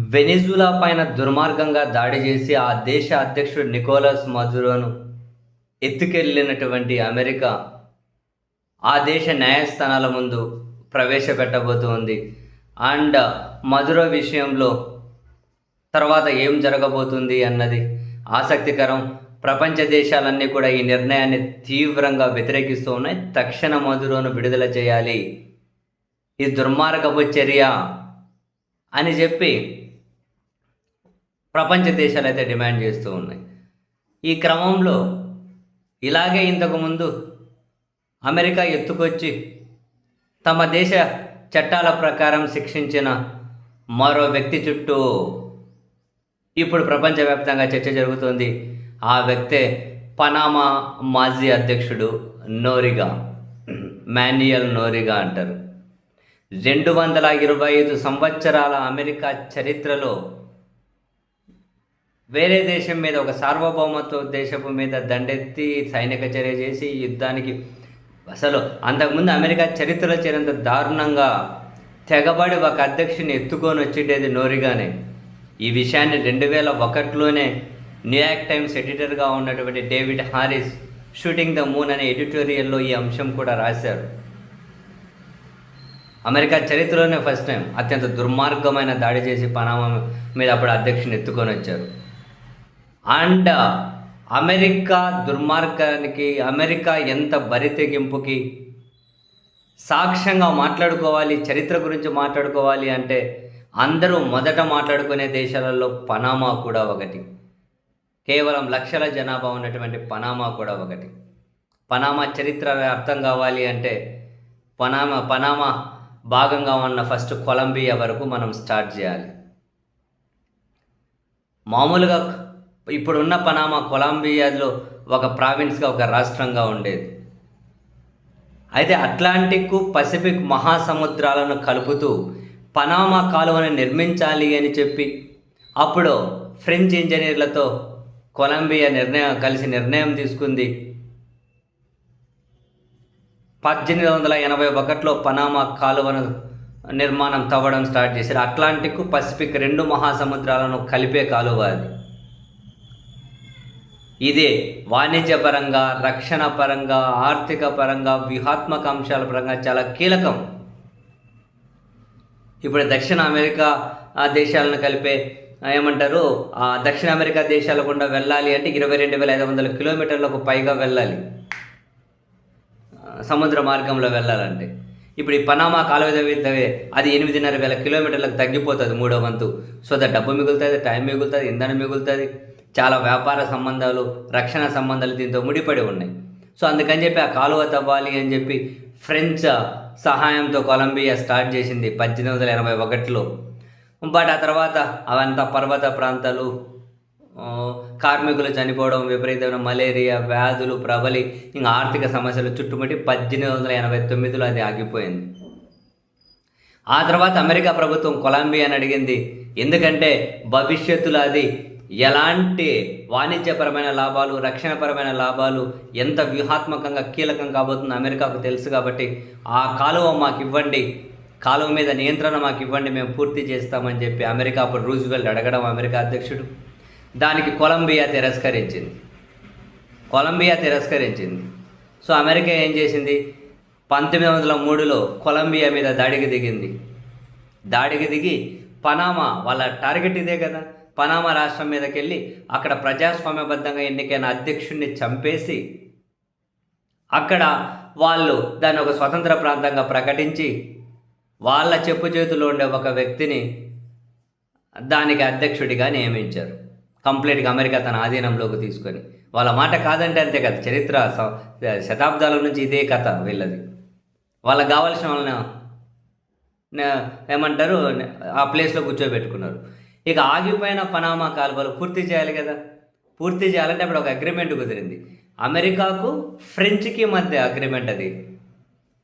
Venezuela పైన దుర్మార్గంగా దాడి చేసి ఆ దేశ అధ్యక్షుడు నికోలస్ మధురోను ఎత్తుకెళ్ళినటువంటి అమెరికా ఆ దేశ న్యాయస్థానాల ముందు ప్రవేశపెట్టబోతోంది. అండ్ మధుర విషయంలో తర్వాత ఏం జరగబోతుంది అన్నది ఆసక్తికరం. ప్రపంచ దేశాలన్నీ కూడా ఈ నిర్ణయాన్ని తీవ్రంగా వ్యతిరేకిస్తూ ఉన్నాయి. తక్షణ మధురోను విడుదల చేయాలి. ఈ దుర్మార్గపు చర్య అని చెప్పి ప్రపంచ దేశాలు అయితే డిమాండ్ చేస్తూ ఉన్నాయి. ఈ క్రమంలో ఇలాగే ఇంతకుముందు అమెరికా ఎత్తుకొచ్చి తమ దేశ చట్టాల ప్రకారం శిక్షించిన మరో వ్యక్తి చుట్టూ ఇప్పుడు ప్రపంచవ్యాప్తంగా చర్చ జరుగుతుంది. ఆ వ్యక్తే పనామా మాజీ అధ్యక్షుడు నోరిగా మాన్యుయల్ నోరిగా అంటారు. రెండు వందల ఇరవై ఐదు సంవత్సరాల అమెరికా చరిత్రలో వేరే దేశం మీద ఒక సార్వభౌమత్వ దేశపు మీద దండెత్తి సైనిక చర్య చేసి యుద్ధానికి అసలు అంతకుముందు అమెరికా చరిత్రలో చేరేంత దారుణంగా తెగబడి ఒక అధ్యక్షుని ఎత్తుకొని వచ్చేటేది నోరిగానే. ఈ విషయాన్ని రెండు వేల ఒకటిలోనే న్యూయార్క్ టైమ్స్ ఎడిటర్గా ఉన్నటువంటి David Harris shooting the moon అనే ఎడిటోరియల్లో ఈ అంశం కూడా రాశారు. అమెరికా చరిత్రలోనే ఫస్ట్ టైం అత్యంత దుర్మార్గమైన దాడి చేసి పనామా మీద అప్పుడు అధ్యక్షుని ఎత్తుకొని వచ్చారు. అండ్ అమెరికా దుర్మార్గానికి అమెరికా ఎంత బరితెగింపుకి సాక్ష్యంగా మాట్లాడుకోవాలి చరిత్ర గురించి మాట్లాడుకోవాలి అంటే అందరూ మొదట మాట్లాడుకునే దేశాలలో పనామా కూడా ఒకటి. కేవలం లక్షల జనాభా ఉన్నటువంటి పనామా కూడా ఒకటి. పనామా చరిత్ర అర్థం కావాలి అంటే పనామా పనామా భాగంగా ఉన్న ఫస్ట్ కొలంబియా వరకు మనం స్టార్ట్ చేయాలి. మామూలుగా ఇప్పుడున్న పనామా కొలంబియాలో ఒక ప్రావిన్స్గా ఒక రాష్ట్రంగా ఉండేది. అయితే అట్లాంటిక్ పసిఫిక్ మహాసముద్రాలను కలుపుతూ పనామా కాలువను నిర్మించాలి అని చెప్పి అప్పుడు ఫ్రెంచ్ ఇంజనీర్లతో కొలంబియా నిర్ణయం కలిసి నిర్ణయం తీసుకుంది. పద్దెనిమిది వందల ఎనభై ఒకటిలో పనామా కాలువను నిర్మాణం తవ్వడం స్టార్ట్ చేశారు. అట్లాంటిక్ పసిఫిక్ రెండు మహాసముద్రాలను కలిపే కాలువ అది. ఇదే వాణిజ్యపరంగా రక్షణ పరంగా ఆర్థిక పరంగా వ్యూహాత్మక అంశాల పరంగా చాలా కీలకం. ఇప్పుడు దక్షిణ అమెరికా ఆ దేశాలను కలిపే ఏమంటారు ఆ దక్షిణ అమెరికా దేశాల గుండా వెళ్ళాలి అంటే ఇరవై రెండు వేల ఐదు వందల కిలోమీటర్లకు పైగా వెళ్ళాలి. సముద్ర మార్గంలో వెళ్ళాలంటే. ఇప్పుడు ఈ పనామా కాలువ అది ఎనిమిదిన్నర వేల కిలోమీటర్లకు తగ్గిపోతుంది మూడో వంతు. సో దా డబ్బు మిగులుతుంది టైం మిగులుతుంది ఇంధనం మిగులుతుంది. చాలా వ్యాపార సంబంధాలు రక్షణ సంబంధాలు దీంతో ముడిపడి ఉన్నాయి. సో అందుకని చెప్పి ఆ కాలువ తవ్వాలి అని చెప్పి ఫ్రెంచ్ సహాయంతో కొలంబియా స్టార్ట్ చేసింది పద్దెనిమిది వందల ఎనభై ఒకటిలో. బట్ ఆ తర్వాత అవంతా పర్వత ప్రాంతాలు కార్మికులు చనిపోవడం విపరీతమైన మలేరియా వ్యాధులు ప్రబలి ఇంకా ఆర్థిక సమస్యలు చుట్టుముట్టి పద్దెనిమిది వందల ఎనభై తొమ్మిదిలో అది ఆగిపోయింది. ఆ తర్వాత అమెరికా ప్రభుత్వం కొలంబియాని అడిగింది ఎందుకంటే భవిష్యత్తులో అది ఎలాంటి వాణిజ్యపరమైన లాభాలు రక్షణపరమైన లాభాలు ఎంత వ్యూహాత్మకంగా కీలకం కాబోతుందో అమెరికాకు తెలుసు కాబట్టి ఆ కాలువ మాకు ఇవ్వండి కాలువ మీద నియంత్రణ మాకు ఇవ్వండి మేము పూర్తి చేస్తామని చెప్పి అమెరికా అప్పుడు రూజ్వెల్ట్ అడగడం అమెరికా అధ్యక్షుడు. దానికి కొలంబియా తిరస్కరించింది. కొలంబియా తిరస్కరించింది. సో అమెరికా ఏం చేసింది? పంతొమ్మిది వందల మూడులో కొలంబియా మీద దాడికి దిగింది. దాడికి దిగి పనామా వాళ్ళ టార్గెట్ ఇదే కదా. పనామా రాష్ట్రం మీదకి వెళ్ళి అక్కడ ప్రజాస్వామ్యబద్ధంగా ఎన్నికైన అధ్యక్షుడిని చంపేసి అక్కడ వాళ్ళు దాన్ని ఒక స్వతంత్ర ప్రాంతంగా ప్రకటించి వాళ్ళ చెప్పు చేతిలో ఉండే ఒక వ్యక్తిని దానికి అధ్యక్షుడిగా నియమించారు. కంప్లీట్గా అమెరికా తన ఆధీనంలోకి తీసుకొని. వాళ్ళ మాట కాదంటే అంతే కదా చరిత్ర శతాబ్దాల నుంచి ఇదే కథ వీళ్ళది. వాళ్ళకి కావాల్సిన వాళ్ళని ఏమంటారు ఆ ప్లేస్లో కూర్చోబెట్టుకున్నారు. ఇక ఆగిపోయిన పనామా కాలువలు పూర్తి చేయాలి కదా. పూర్తి చేయాలంటే అప్పుడు ఒక అగ్రిమెంట్ కుదిరింది. అమెరికాకు ఫ్రెంచ్కి మధ్య అగ్రిమెంట్ అది.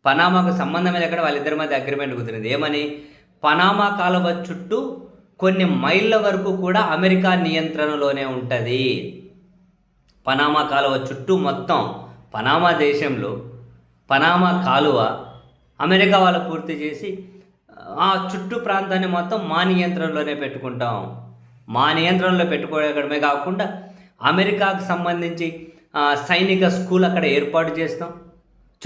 పనామాకు సంబంధం మీద ఎక్కడ వాళ్ళిద్దరి మధ్య అగ్రిమెంట్ కుదిరింది. ఏమని? పనామా కాలువ చుట్టూ కొన్ని మైళ్ళ వరకు కూడా అమెరికా నియంత్రణలోనే ఉంటుంది. పనామా కాలువ చుట్టూ మొత్తం పనామా దేశంలో పనామా కాలువ అమెరికా వాళ్ళు పూర్తి చేసి ఆ, చుట్టూ ప్రాంతాన్ని మొత్తం మా నియంత్రణలోనే పెట్టుకుంటాం. మా నియంత్రణలో పెట్టుకోవడమే కాకుండా అమెరికాకు సంబంధించి సైనిక స్కూల్ అక్కడ ఏర్పాటు చేస్తాం.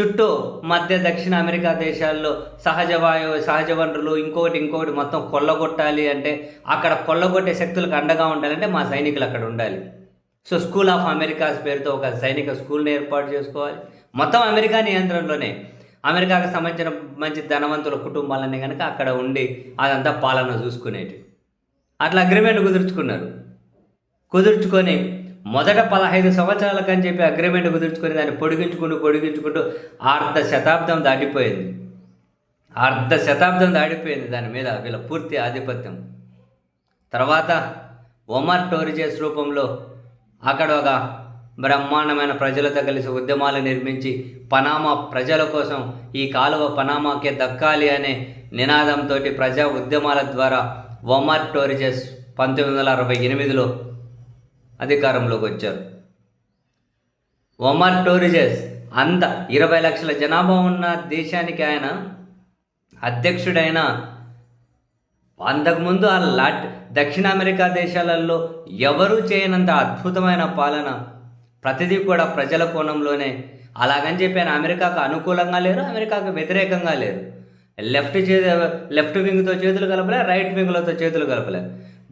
చుట్టూ మధ్య దక్షిణ అమెరికా దేశాల్లో సహజ వాయు సహజ వనరులు ఇంకొకటి ఇంకొకటి మొత్తం కొల్లగొట్టాలి అంటే అక్కడ కొల్లగొట్టే శక్తులకు అండగా ఉండాలంటే మా సైనికులు అక్కడ ఉండాలి. సో స్కూల్ ఆఫ్ అమెరికాస్ పేరుతో ఒక సైనిక స్కూల్ని ఏర్పాటు చేసుకోవాలి. మొత్తం అమెరికా నియంత్రణలోనే. అమెరికాకు సంబంధించిన మంచి ధనవంతుల కుటుంబాలన్నీ కనుక అక్కడ ఉండి అదంతా పాలన చూసుకునేటి. అట్లా అగ్రిమెంట్ కుదుర్చుకున్నారు. కుదుర్చుకొని మొదట పదహైదు సంవత్సరాలకు అని చెప్పి అగ్రిమెంట్ కుదుర్చుకొని దాన్ని పొడిగించుకుంటూ పొడిగించుకుంటూ అర్ధ శతాబ్దం దాటిపోయింది. అర్ధ శతాబ్దం దాటిపోయింది దాని మీద వీళ్ళ పూర్తి ఆధిపత్యం. తర్వాత ఒమర్ టోరిజెస్ రూపంలో అక్కడ ఒక బ్రహ్మాండమైన ప్రజలతో కలిసి ఉద్యమాలు నిర్మించి పనామా ప్రజల కోసం ఈ కాలువ పనామాకే దక్కాలి అనే నినాదంతో ప్రజా ఉద్యమాల ద్వారా ఒమర్ టోరిజెస్ పంతొమ్మిది వందల అరవై ఎనిమిదిలో అధికారంలోకి వచ్చారు. ఒమర్ టోరిజెస్ అంత ఇరవై లక్షల జనాభా ఉన్న దేశానికి ఆయన అధ్యక్షుడైన అంతకుముందు ఆ లాట్ దక్షిణ అమెరికా దేశాలలో ఎవరూ చేయనంత అద్భుతమైన పాలన ప్రతిదీ కూడా ప్రజల కోణంలోనే. అలాగని చెప్పి ఆయన అమెరికాకు అనుకూలంగా లేరు అమెరికాకు వ్యతిరేకంగా లేరు. లెఫ్ట్ చే లెఫ్ట్ వింగ్తో చేతులు కలపలే రైట్ వింగ్లతో చేతులు కలపలే.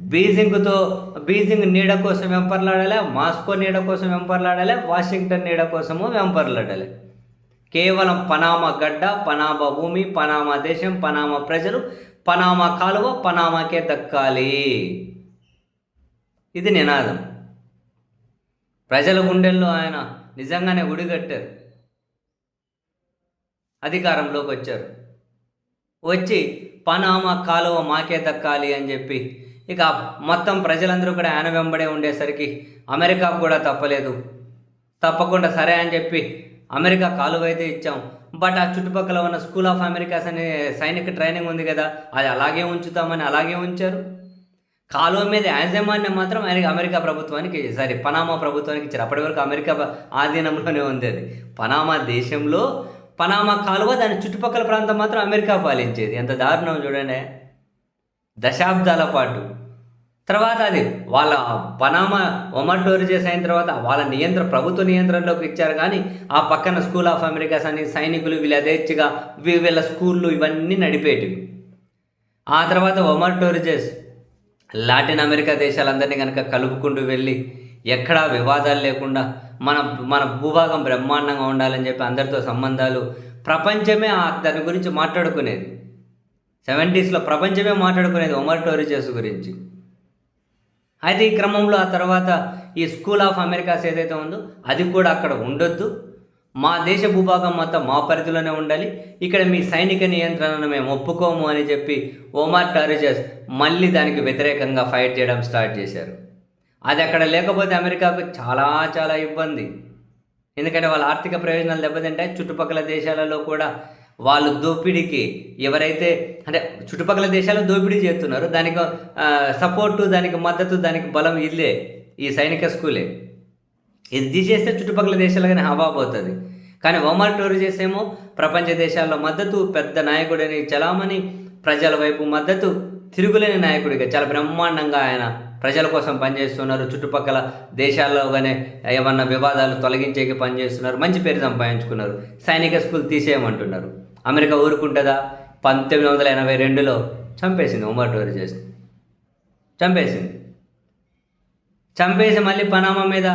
బీజింగ్తో బీజింగ్ నీడ కోసం వెంపర్లాడాలి మాస్కో నీడ కోసం వెంపర్లాడాలి వాషింగ్టన్ నీడ కోసము వెంపర్లాడాలి. కేవలం పనామా గడ్డ పనామా భూమి పనామా దేశం పనామా ప్రజలు పనామా కాలువ పనామాకే దక్కాలి. ఇది నినాదం. ప్రజల గుండెల్లో ఆయన నిజంగానే గుడిగట్టారు అధికారంలోకి వచ్చారు. వచ్చి పనామా కాలువ మాకే దక్కాలి అని చెప్పి ఇక మొత్తం ప్రజలందరూ కూడా ఆయన వెంబడే ఉండేసరికి అమెరికాకు కూడా తప్పలేదు. తప్పకుండా సరే అని చెప్పి అమెరికా కాలువ అయితే ఇచ్చాం. బట్ ఆ చుట్టుపక్కల ఉన్న స్కూల్ ఆఫ్ అమెరికాస్ అనే సైనిక ట్రైనింగ్ ఉంది కదా అది అలాగే ఉంచుతామని అలాగే ఉంచారు. కాలువ మీద యాజమాన్యం మాత్రం ఆయన అమెరికా ప్రభుత్వానికి సారీ పనామా ప్రభుత్వానికి ఇచ్చారు. అప్పటి వరకు అమెరికా ఆధీనంలోనే ఉంది అది. పనామా దేశంలో పనామా కాలువ దాని చుట్టుపక్కల ప్రాంతం మాత్రం అమెరికా పాలించేది. ఎంత దారుణం చూడండి. దశాబ్దాల పాటు. తర్వాత అది వాళ్ళ పనామా ఒమర్ టోరిజెస్ అయిన తర్వాత వాళ్ళ నియంత్రణ ప్రభుత్వ నియంత్రణలోకి ఇచ్చారు కానీ ఆ పక్కన స్కూల్ ఆఫ్ అమెరికాస్ అని సైనికులు వీళ్ళ యథేచ్ఛగా వీ- వీళ్ళ స్కూళ్ళు ఇవన్నీ నడిపేటివి. ఆ తర్వాత ఒమర్ టోరిజెస్ లాటిన్ అమెరికా దేశాలందరినీ కనుక కలుపుకుంటూ వెళ్ళి ఎక్కడా వివాదాలు లేకుండా మన మన భూభాగం బ్రహ్మాండంగా ఉండాలని చెప్పి అందరితో సంబంధాలు ప్రపంచమే ఆ దాని గురించి మాట్లాడుకునేది. సెవెంటీస్లో ప్రపంచమే మాట్లాడుకునేది ఒమర్ టోరిజెస్ గురించి. అయితే ఈ క్రమంలో ఆ తర్వాత ఈ స్కూల్ ఆఫ్ అమెరికాస్ ఏదైతే ఉందో అది కూడా అక్కడ ఉండొద్దు. మా దేశ భూభాగం మొత్తం మా పరిధిలోనే ఉండాలి. ఇక్కడ మీ సైనిక నియంత్రణను మేము ఒప్పుకోము అని చెప్పి ఒమార్ టారిజస్ మళ్ళీ దానికి వ్యతిరేకంగా ఫైట్ చేయడం స్టార్ట్ చేశారు. అది అక్కడ లేకపోతే అమెరికాకు చాలా చాలా ఇబ్బంది. ఎందుకంటే వాళ్ళ ఆర్థిక ప్రయోజనాలు దెబ్బతింటాయి. చుట్టుపక్కల దేశాలలో కూడా వాళ్ళు దోపిడీకి ఎవరైతే అంటే చుట్టుపక్కల దేశాలు దోపిడీ చేస్తున్నారు దానికి సపోర్టు దానికి మద్దతు దానికి బలం ఇల్లే ఈ సైనిక స్కూలే. ఇది తీసేస్తే చుట్టుపక్కల దేశాలుగానే హవా పోతుంది. కానీ ఒమర్ టోరిజెస్ ఏమో ప్రపంచ దేశాల్లో మద్దతు పెద్ద నాయకుడని చలామణి ప్రజల వైపు మద్దతు తిరుగులేని నాయకుడిగా చాలా బ్రహ్మాండంగా ఆయన ప్రజల కోసం పనిచేస్తున్నారు. చుట్టుపక్కల దేశాల్లో కానీ ఏమన్నా వివాదాలు తొలగించేకి పనిచేస్తున్నారు. మంచి పేరు సంపాదించుకున్నారు. సైనిక స్కూల్ తీసేయమంటున్నారు. అమెరికా ఊరుకుంటుందా? పంతొమ్మిది వందల ఎనభై రెండులో చంపేసింది ఉమర్ టోరిజెస్ చంపేసింది. చంపేసి మళ్ళీ పనామా మీద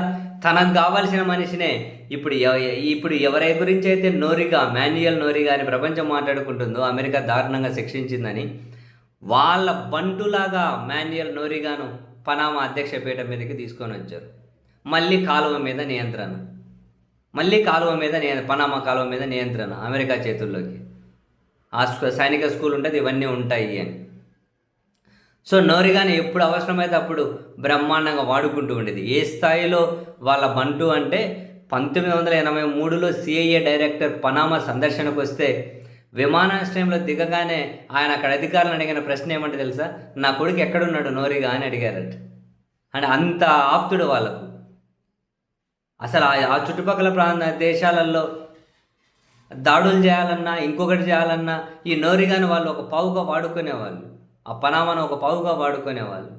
తనకు కావాల్సిన మనిషినే ఇప్పుడు ఎవ- ఇప్పుడు ఎవరి గురించి అయితే నోరిగా మాన్యుయల్ నోరిగా అని ప్రపంచం మాట్లాడుకుంటుందో అమెరికా దారుణంగా శిక్షించిందని వాళ్ళ బంటులాగా మాన్యుయల్ నోరిగాను పనామా అధ్యక్ష పీఠం మీదకి తీసుకొని వచ్చారు. మళ్ళీ కాలువ మీద నియంత్రణ. మళ్ళీ కాలువ మీద నియ పనామా కాలువ మీద నియంత్రణ అమెరికా చేతుల్లోకి. ఆ సైనిక స్కూల్ ఉంటుంది ఇవన్నీ ఉంటాయి అని. సో నోరిగాని ఎప్పుడు అవసరమైతే అప్పుడు బ్రహ్మాండంగా వాడుకుంటూ ఉండేది. ఏ స్థాయిలో వాళ్ళ బంటు అంటే పంతొమ్మిది వందల ఎనభై మూడులో సిఐఏ డైరెక్టర్ పనామా సందర్శనకు వస్తే విమానాశ్రయంలో దిగగానే ఆయన అక్కడ అధికారులను అడిగిన ప్రశ్న ఏమంటే తెలుసా? నా కొడుకు ఎక్కడున్నాడు నోరిగా? అని అడిగారట. అంటే అంత ఆప్తుడు వాళ్ళకు. అసలు ఆ- ఆ చుట్టుపక్కల ప్రాంత దేశాలలో దాడులు చేయాలన్నా ఇంకొకటి చేయాలన్నా ఈ నోరిగాని వాళ్ళు ఒక పావుగా వాడుకునేవాళ్ళు. ఆ పనామాను ఒక పావుగా వాడుకునేవాళ్ళు.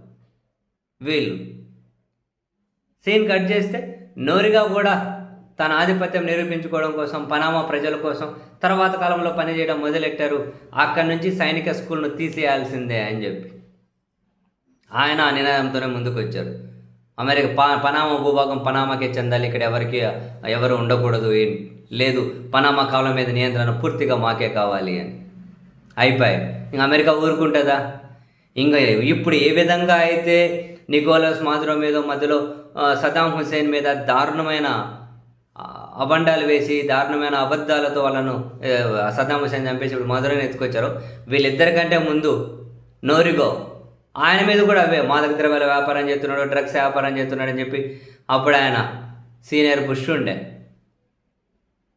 వీళ్ళు సీన్ కట్ చేస్తే నోరిగా కూడా తన ఆధిపత్యం నిరూపించుకోవడం కోసం పనామా ప్రజల కోసం తర్వాత కాలంలో పనిచేయడం మొదలెట్టారు అక్కడి నుంచి సైనిక స్కూల్ను తీసేయాల్సిందే అని చెప్పి. ఆయన ఆ నినాదంతోనే ముందుకు వచ్చారు అమెరికా పా పనామా భూభాగం పనామాకే చెందాలి ఇక్కడ ఎవరికి ఎవరు ఉండకూడదు ఏం లేదు పనామా కాలం మీద నియంత్రణ పూర్తిగా మాకే కావాలి అని. అయిపోయి ఇంక అమెరికా ఊరుకుంటుందా? ఇంకా ఇప్పుడు ఏ విధంగా అయితే నికోలస్ మాదురో మీద మధ్యలో సదాం హుసేన్ మీద దారుణమైన అబండాలు వేసి దారుణమైన అబద్ధాలతో వాళ్ళను సదాం హుసేన్ చంపేసి ఇప్పుడు మధురని ఎత్తుకొచ్చారు. వీళ్ళిద్దరికంటే ముందు నోరిగో. ఆయన మీద కూడా అవే. మాదక ద్రవ్యాల వ్యాపారం చేస్తున్నాడు డ్రగ్స్ వ్యాపారం చేస్తున్నాడు అని చెప్పి అప్పుడు ఆయన సీనియర్ బుష్ ఉండే.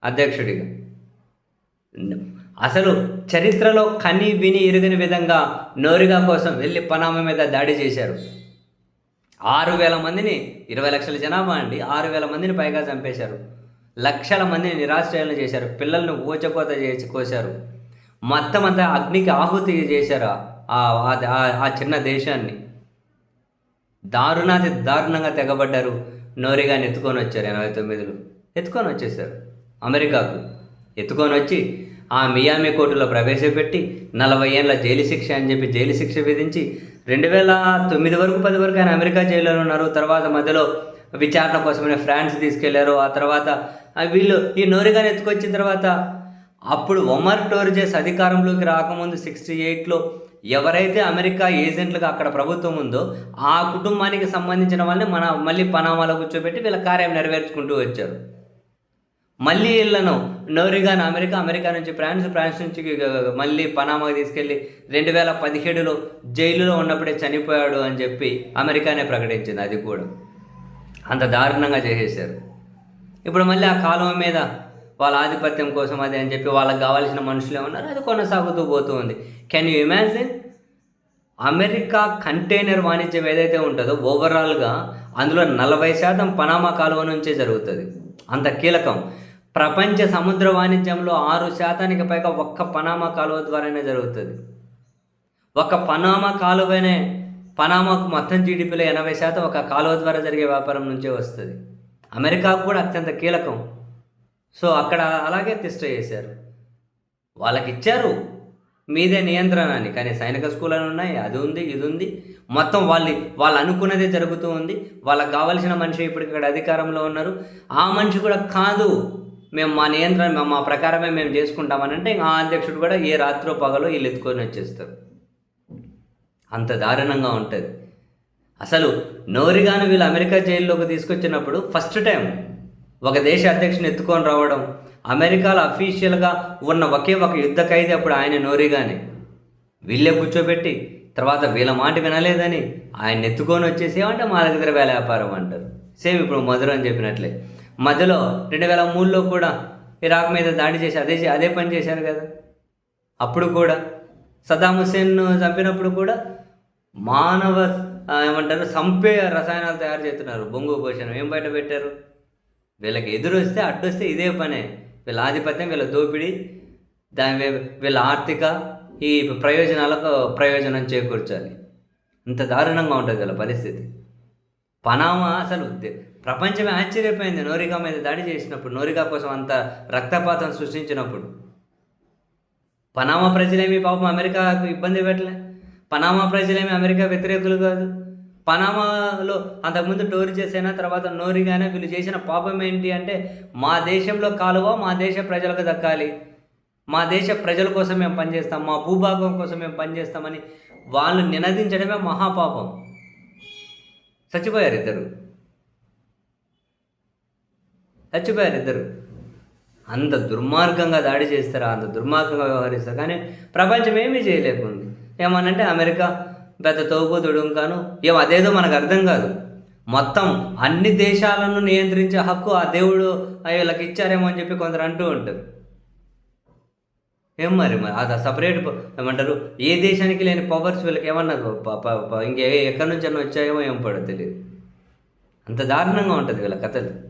అధ్యక్షుడిగా. అసలు చరిత్రలో కని విని ఎరుగని విధంగా నోరిగా కోసం వెళ్ళి పనామా మీద దాడి చేశారు. ఆరు వేల మందిని ఇరవై లక్షల జనాభా అండి ఆరు వేల మందిని పైగా చంపేశారు. లక్షల మందిని నిరాశ్రయాలను చేశారు. పిల్లల్ని ఊచకోత చేసి కోశారు. మొత్తం అంతా అగ్నికి ఆహుతి చేశారు ఆ ఆ- చిన్న దేశాన్ని. దారుణాతి దారుణంగా తెగబడ్డారు. నోరిగాని ఎత్తుకొని వచ్చారు ఎనభై తొమ్మిదిలో. ఎత్తుకొని వచ్చేసారు అమెరికాకు. ఎత్తుకొని వచ్చి ఆ మియామి కోర్టులో ప్రవేశపెట్టి నలభై ఏళ్ళ జైలు శిక్ష అని చెప్పి జైలు శిక్ష విధించి రెండు వేల తొమ్మిది వరకు పది వరకు ఆయన అమెరికా జైల్లో ఉన్నారు. తర్వాత మధ్యలో విచారణ కోసమని ఫ్రాన్స్ తీసుకెళ్ళారు. ఆ తర్వాత వీళ్ళు ఈ నోరిగాని ఎత్తుకొచ్చిన తర్వాత అప్పుడు ఒమర్ టోర్జెస్ అధికారంలోకి రాకముందు సిక్స్టీ ఎయిట్లో ఎవరైతే అమెరికా ఏజెంట్లుగా అక్కడ ప్రభుత్వం ఉందో ఆ కుటుంబానికి సంబంధించిన వాళ్ళని మన మళ్ళీ పనామాలో కూర్చోబెట్టి వీళ్ళ కార్యం నెరవేర్చుకుంటూ వచ్చారు. మళ్ళీ వీళ్ళను నోరిగాన్ అమెరికా అమెరికా నుంచి ఫ్రాన్స్ ఫ్రాన్స్ నుంచి మళ్ళీ పనామాకి తీసుకెళ్ళి రెండు వేల పదిహేడులో జైలులో ఉన్నప్పుడే చనిపోయాడు అని చెప్పి అమెరికానే ప్రకటించింది అది కూడా. అంత దారుణంగా చేసేసారు ఇప్పుడు మళ్ళీ ఆ కాలువ మీద వాళ్ళ ఆధిపత్యం కోసం అది అని చెప్పి వాళ్ళకి కావాల్సిన మనుషులు ఏమన్నారు? అది కొనసాగుతూ పోతూ ఉంది. Can you imagine America container వాణిజ్యం ఏదైతే ఉంటుందో ఓవరాల్గా అందులో నలభై శాతం పనామా కాలువ నుంచే జరుగుతుంది. అంత కీలకం. ప్రపంచ సముద్ర వాణిజ్యంలో ఆరు శాతానికి పైగా ఒక్క పనామా కాలువ ద్వారానే జరుగుతుంది. ఒక పనామా కాలువనే పనామాకు మొత్తం జీడిపిలో ఎనభై శాతం ఒక కాలువ ద్వారా జరిగే వ్యాపారం నుంచే వస్తుంది. అమెరికాకు కూడా అత్యంత కీలకం. సో అక్కడ అలాగే తిష్ట చేశారు. వాళ్ళకి ఇచ్చారు మీదే నియంత్రణ అని కానీ సైనిక స్కూల్ ఉన్నాయి అది ఉంది ఇది ఉంది. మొత్తం వాళ్ళు వాళ్ళు అనుకున్నదే జరుగుతూ ఉంది. వాళ్ళకి కావలసిన మనిషి ఇప్పుడు ఇక్కడ అధికారంలో ఉన్నారు. ఆ మనిషి కూడా కాదు. మేము మా నియంత్రణ మేము మా ప్రకారమే మేము చేసుకుంటామని అంటే ఇంకా ఆ అధ్యక్షుడు కూడా ఏ రాత్రో పగలో వీళ్ళు ఎత్తుకొని వచ్చేస్తారు. అంత దారుణంగా ఉంటుంది. అసలు నోరిగాను వీళ్ళు అమెరికా జైల్లోకి తీసుకొచ్చినప్పుడు ఫస్ట్ టైం ఒక దేశ అధ్యక్షుని ఎత్తుకొని రావడం అమెరికాలో అఫీషియల్గా ఉన్న ఒకే ఒక యుద్ధ ఖైదీ అప్పుడు ఆయన నోరిగానే. వీళ్ళే కూర్చోబెట్టి తర్వాత వీళ్ళ మాట వినలేదని ఆయన ఎత్తుకొని వచ్చేసి ఏమంటే మా దగ్గర వేల వ్యాపారం అంటారు. సేమ్ ఇప్పుడు మధురం చెప్పినట్లే. మధ్యలో రెండు వేల మూడులో కూడా ఇరాక్ మీద దాడి చేసి అదే అదే పని చేశారు కదా. అప్పుడు కూడా సద్దాం హుసేన్ను చంపినప్పుడు కూడా మానవ ఏమంటారు సంపే రసాయనాలు తయారు చేస్తున్నారు. బొంగు పోషణం. ఏం బయట పెట్టారు? వీళ్ళకి ఎదురు వస్తే అడ్డు వస్తే ఇదే పనే. వీళ్ళ ఆధిపత్యం వీళ్ళ దోపిడీ దాని వీళ్ళ ఆర్థిక ఈ ప్రయోజనాలకు ప్రయోజనం చేకూర్చాలి. ఇంత దారుణంగా ఉంటుంది వీళ్ళ పరిస్థితి. పనామా అసలు ప్రపంచమే ఆశ్చర్యపోయింది నోరికా మీద దాడి చేసినప్పుడు నోరికా కోసం అంత రక్తపాతం సృష్టించినప్పుడు. పనామా ప్రజలేమి పాపం అమెరికాకు ఇబ్బంది పెట్టలే? పనామా ప్రజలేమి అమెరికా వ్యతిరేకులు కాదు? పనామాలో అంతకుముందు టోరీ చేసైనా తర్వాత నోరిగానే వీళ్ళు చేసిన పాపం ఏంటి అంటే మా దేశంలో కాలువ మా దేశ ప్రజలకు దక్కాలి. మా దేశ ప్రజల కోసం మేము పనిచేస్తాం మా భూభాగం కోసం మేము పనిచేస్తామని వాళ్ళు నినదించడమే మహాపాపం. చచ్చిపోయారు ఇద్దరు. చచ్చిపోయారు ఇద్దరు. అంత దుర్మార్గంగా దాడి చేస్తారా? అంత దుర్మార్గంగా వ్యవహరిస్తారు? కానీ ప్రపంచం ఏమీ చేయలేకుంది. ఏమనంటే అమెరికా పెద్ద తోపుతుడు కాను ఏం అదేదో మనకు అర్థం కాదు. మొత్తం అన్ని దేశాలను నియంత్రించే హక్కు ఆ దేవుడు వీళ్ళకి ఇచ్చారేమో అని చెప్పి కొందరు అంటూ ఉంటారు. ఏం మరి మరి? అది సపరేట్ ఏమంటారు? ఏ దేశానికి లేని పవర్స్ వీళ్ళకి ఏమన్నా ఇంకే ఎక్కడి నుంచి అన్న వచ్చాయేమో ఏం పడదు తెలియదు అంత దారుణంగా ఉంటుంది వీళ్ళ కథలు.